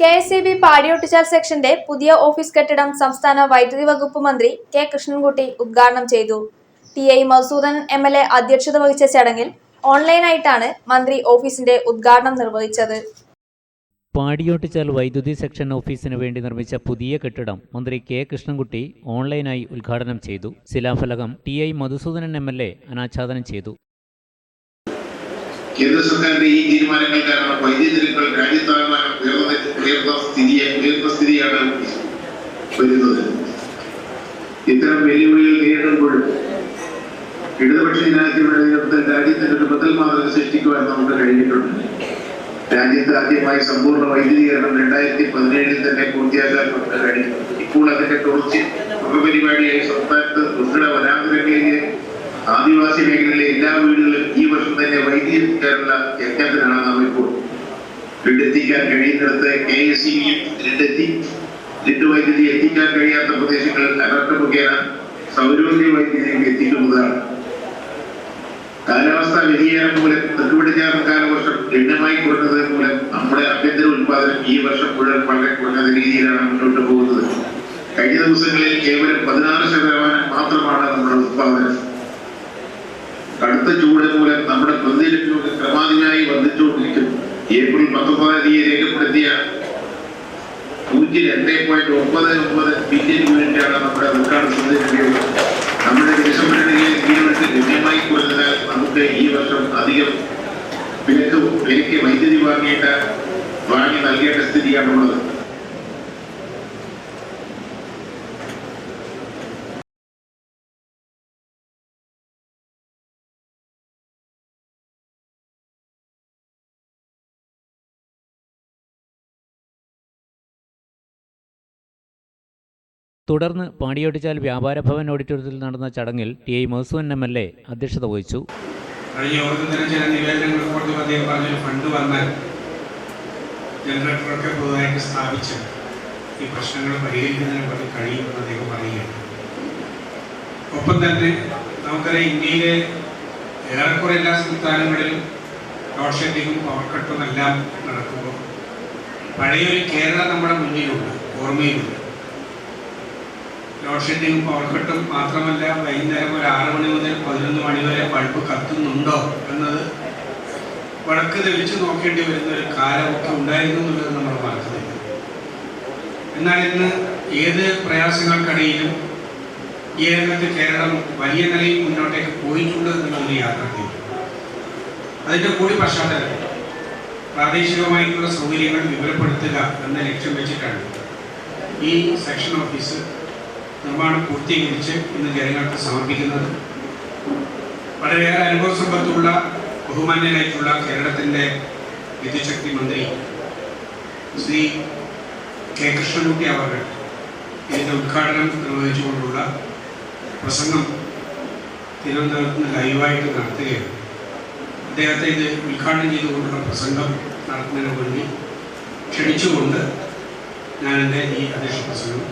K S E B പാടിയൊട്ടിച്ചാൽ സെക്ഷന്റെ പുതിയ ഓഫീസ് കെട്ടിടം സംസ്ഥാന വൈദ്യുതി വകുപ്പ് മന്ത്രി കെ കൃഷ്ണൻകുട്ടി ഉദ്ഘാടനം ചെയ്തു. T I Masoodan M L A അധ്യക്ഷത വഹിച്ച ചടങ്ങിൽ ഓൺലൈനായിട്ടാണ് മന്ത്രി ഓഫീസിന്റെ ഉദ്ഘാടനം നിർവഹിച്ചത്. പാടിയോട്ടിച്ചാൽ വൈദ്യുതി സെക്ഷൻ ഓഫീസിന് വേണ്ടി നിർമ്മിച്ച പുതിയ കെട്ടിടം മന്ത്രി കെ കൃഷ്ണൻകുട്ടി ഓൺലൈനായി ഉദ്ഘാടനം ചെയ്തു. ശിലാഫലകം T I Madhusoodanan M L A അനാച്ഛാദനം ചെയ്തു. കേന്ദ്ര സർക്കാരിന്റെ ഈ തീരുമാനങ്ങൾ കാരണം വൈദ്യുതി നിരക്കുകൾ രാജ്യത്താകമാനം ഉയർന്ന സ്ഥിതിയെ ഉയർന്ന സ്ഥിതിയാണ് വരുന്നത്. ഇത്തരം വെല്ലുവിളികൾ നേരിടുമ്പോഴും ഇടതുപക്ഷ ജനാധിപത്യ നേതൃത്വത്തിൽ രാജ്യത്തിന്റെ ഒരു ബദൽ മാതൃക സൃഷ്ടിക്കുവാൻ നമുക്ക് കഴിഞ്ഞിട്ടുണ്ട്. രാജ്യത്ത് ആദ്യമായി സമ്പൂർണ വൈദ്യുതീകരണം രണ്ടായിരത്തി പതിനേഴിൽ തന്നെ പൂർത്തിയാക്കാൻ നമുക്ക് കഴിഞ്ഞു ഇപ്പോൾ അതിന്റെ തുടർച്ച ഉപപരിപാടിയായി സംസ്ഥാനത്ത് ദുർഘട വനാന്തരങ്ങളിലെ ആദിവാസി മേഖലയിലെ എല്ലാ വീടുകളിലും ഈ വർഷം തന്നെ കേരള യജ്ഞത്തിനാണ് നാം ഇപ്പോൾ ഗ്രിഡ് എത്തിക്കാൻ കഴിയുന്നിടത്ത് കെ എസ് സി വൈദ്യുതി എത്തിക്കാൻ കഴിയാത്ത പ്രദേശങ്ങളിൽ അലർട്ട് മുഖേന സൗരോർജ വൈദ്യുതി എത്തിക്കുന്നതാണ്. കാലാവസ്ഥാ വ്യതിയാനം മൂലം തെക്കുപടിഞ്ഞാറൻ കാലവർഷം ഗണ്യമായി കുറഞ്ഞത് മൂലം നമ്മുടെ ആഭ്യന്തര ഉത്പാദനം ഈ വർഷം മുഴുവൻ വളരെ കുറഞ്ഞ രീതിയിലാണ് മുന്നോട്ട് പോകുന്നത്. കഴിഞ്ഞ ദിവസങ്ങളിൽ കേവലം പതിനാറ് ശതമാനം മാത്രമാണ് നമ്മുടെ ഉത്പാദനം കടുത്ത ചൂട് മൂലം നമ്മുടെ പ്രതിനിധികളൊക്കെ ക്രമാതീതമായി വർദ്ധിച്ചുകൊണ്ടിരിക്കുന്നു. ഏപ്രിൽ പത്തൊമ്പതാം തീയതി രേഖപ്പെടുത്തിയ നൂറ്റി രണ്ട് പോയിന്റ് ഒമ്പത് ഒമ്പത് ബില്യൺ യൂണിറ്റാണ് നമ്മുടെ ഉദ്ഘാടന പ്രതിനിധികൾ നമ്മുടെ ദേശഭരണയിലെ യൂണിറ്റ് ഗണ്യമായി കുറഞ്ഞതിനാൽ നമുക്ക് ഈ വർഷം അധികം വിലക്ക് വിലക്ക് വൈദ്യുതി വാങ്ങേണ്ട വാങ്ങി നൽകേണ്ട സ്ഥിതിയാണുള്ളത്. തുടർന്ന് പാടിയോട്ടിച്ചാൽ വ്യാപാര ഭവൻ ഓഡിറ്റോറിയത്തിൽ നടന്ന ചടങ്ങിൽ T I Madhusudan M L A അധ്യക്ഷത വഹിച്ചു. കഴിഞ്ഞ യോഗത്തിൽ ചില നിവേദനങ്ങൾ റിപ്പോർട്ടിൽ അദ്ദേഹം പറഞ്ഞൊരു ഫണ്ട് വന്നാൽ ജനറേറ്ററൊക്കെ പുതുതായിട്ട് സ്ഥാപിച്ച് ഈ പ്രശ്നങ്ങൾ പരിഹരിക്കുന്നതിനെ പറ്റി കഴിയുമെന്ന് അദ്ദേഹം പറയുകയാണ്. ഒപ്പം തന്നെ നമുക്കറിയാം ഇന്ത്യയിലെ ഏറെക്കുറെ എല്ലാ സംസ്ഥാനങ്ങളിലും ലോഡ് ഷെഡിങ്ങും പവർ കട്ടും എല്ലാം നടക്കുമ്പോൾ പഴയൊരു കേരളം നമ്മുടെ മുന്നിലുണ്ട് ഓർമ്മയിലുണ്ട്. ലോഡ് ഷെഡിങ് പവർ കട്ടും മാത്രമല്ല വൈകുന്നേരം ഒരു ആറ് മണി മുതൽ പതിനൊന്ന് മണി വരെ പൾപ്പ് കത്തുന്നുണ്ടോ എന്നത് വഴക്ക് തെളിച്ച് നോക്കേണ്ടി വരുന്ന ഒരു കാലമൊക്കെ ഉണ്ടായിരുന്നു എന്നുള്ളത് നമ്മൾ മറക്കുന്നില്ല എന്നാൽ ഇന്ന് ഏത് പ്രയാസങ്ങൾക്കിടയിലും ഈ രംഗത്ത് കേരളം വലിയ നിലയിൽ മുന്നോട്ടേക്ക് പോയിട്ടുണ്ട് എന്നുള്ളൊരു യാഥാർത്ഥ്യം. അതിന്റെ കൂടി പശ്ചാത്തലം പ്രാദേശികമായിട്ടുള്ള സൗകര്യങ്ങൾ വിപുലപ്പെടുത്തുക എന്ന ലക്ഷ്യം വെച്ചിട്ടാണ് ഈ സെക്ഷൻ ഓഫീസ് നിർമ്മാണം പൂർത്തീകരിച്ച് ഇന്ന് ജനങ്ങൾക്ക് സമർപ്പിക്കുന്നത്. വളരെയേറെ അനുഭവ സമ്പത്തുള്ള ബഹുമാന്യനായിട്ടുള്ള കേരളത്തിന്റെ വിദ്യുശക്തി മന്ത്രി ശ്രീ കെ. കൃഷ്ണൻകുട്ടി അവർ ഇതിന്റെ ഉദ്ഘാടനം നിർവഹിച്ചുകൊണ്ടുള്ള പ്രസംഗം തിരുവനന്തപുരത്ത് നിന്ന് ലൈവായിട്ട് നടത്തുകയാണ്. അദ്ദേഹത്തെ ഇത് ഉദ്ഘാടനം ചെയ്തുകൊണ്ടുള്ള പ്രസംഗം നടത്തുന്നതിന് വേണ്ടി ക്ഷണിച്ചുകൊണ്ട് ഞാൻ എന്റെ ഈ അധ്യക്ഷ പ്രസംഗം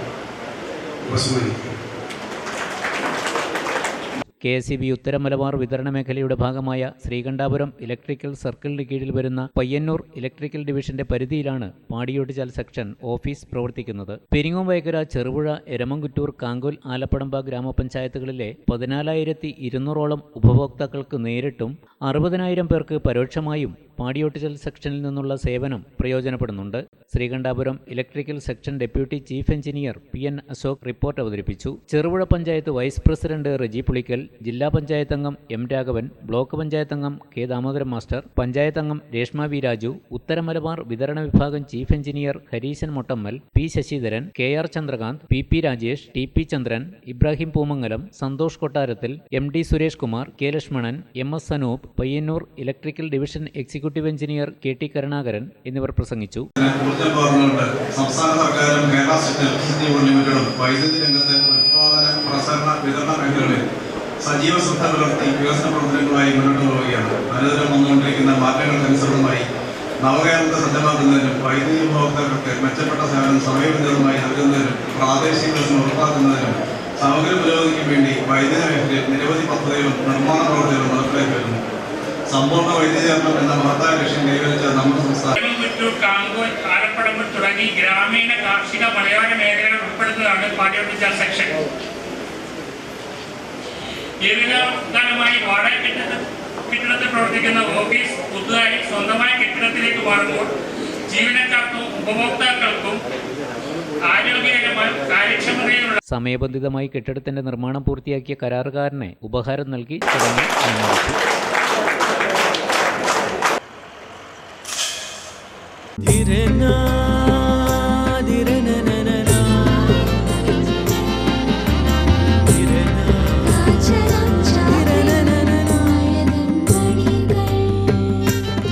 What's the name? K S E B ഉത്തര മലബാർ വിതരണ മേഖലയുടെ ഭാഗമായ ശ്രീകണ്ഠാപുരം ഇലക്ട്രിക്കൽ സർക്കിളിന് കീഴിൽ വരുന്ന പയ്യന്നൂർ ഇലക്ട്രിക്കൽ ഡിവിഷന്റെ പരിധിയിലാണ് പാടിയോട്ടിച്ചാൽ സെക്ഷൻ ഓഫീസ് പ്രവർത്തിക്കുന്നത്. പെരിങ്ങോം വയക്കര ചെറുപുഴ എരമംകുറ്റൂർ കാങ്കോൽ ആലപ്പടമ്പ ഗ്രാമപഞ്ചായത്തുകളിലെ പതിനാലായിരത്തി ഇരുന്നൂറോളം ഉപഭോക്താക്കൾക്ക് നേരിട്ടും അറുപതിനായിരം പേർക്ക് പരോക്ഷമായും പാടിയോട്ടിച്ചൽ സെക്ഷനിൽ നിന്നുള്ള സേവനം പ്രയോജനപ്പെടുന്നുണ്ട്. Sreekandapuram electrical section deputy chief engineer P N Ashok report അവതരിപ്പിച്ചു. ചെറുപുഴ പഞ്ചായത്ത് വൈസ് പ്രസിഡന്റ് റജി പുളിക്കൽ ജില്ലാ പഞ്ചായത്ത് അംഗം എം രാഘവൻ ബ്ലോക്ക് പഞ്ചായത്ത് അംഗം കെ ദാമോദരൻ മാസ്റ്റർ പഞ്ചായത്ത് അംഗം രേഷ്മ വി രാജു ഉത്തര മലബാർ വിതരണ വിഭാഗം chief engineer Hareeshan Mottammal P Sasidharan K R Chandrakanth P P Rajesh T P Chandran Ibrahim Poomangalam Santhosh Kottarathil M D Suresh Kumar K Lakshmanan M S Sanoop Payyanur electrical division executive engineer K T Karunakaran എന്നിവർ പ്രസംഗിച്ചു. സംസ്ഥാന സർക്കാരും Kerala state വൈദ്യുതി രംഗത്തെ ഉത്പാദന പ്രസരണ വിതരണ മേഖലകളിൽ സജീവ ശ്രദ്ധ പുലർത്തി വികസന പ്രവർത്തനങ്ങളുമായി മുന്നോട്ട് പോവുകയാണ്. അനുദിനം വന്നുകൊണ്ടിരിക്കുന്ന മാറ്റങ്ങൾക്കനുസൃതമായി നവകേരളത്തെ സജ്ജമാക്കുന്നതിനും വൈദ്യുതി ഉപഭോക്താക്കൾക്ക് മെച്ചപ്പെട്ട സേവനം സമയബന്ധിതമായി നൽകുന്നതിനും പ്രാദേശിക വികസനം ഉറപ്പാക്കുന്നതിനും സമഗ്ര പുരോഗതിക്ക് വേണ്ടി വൈദ്യുതി മേഖലയിൽ നിരവധി പദ്ധതികളും നിർമ്മാണ പ്രവർത്തികളും നടപ്പിലാക്കി വരുന്നു. സമ്പൂർണ വൈദ്യുതീകരണം എന്ന മഹത്തായ ലക്ഷ്യം കൈവരിച്ച നമ്മുടെ സംസ്ഥാനം തുടങ്ങി ഗ്രാമീണ കാർഷിക മലയോര മേഖലകൾ ഉൾപ്പെടുന്നതാണ് പാടിയോട്ടിച്ചാൽ സെക്ഷൻ ദീർഘകാലമായി വാടക കെട്ടിട കെട്ടിടത്തിൽ പ്രവർത്തിക്കുന്ന ഓഫീസ് പുതുതായി സ്വന്തമായ കെട്ടിടത്തിലേക്ക് മാറുമ്പോൾ ജീവനക്കാർക്കും ഉപഭോക്താക്കൾക്കും സമയബന്ധിതമായി കെട്ടിടത്തിന്റെ നിർമ്മാണം പൂർത്തിയാക്കിയ കരാറുകാരനെ ഉപഹാരം നൽകി ചടങ്ങിൽ അനുമോദിച്ചു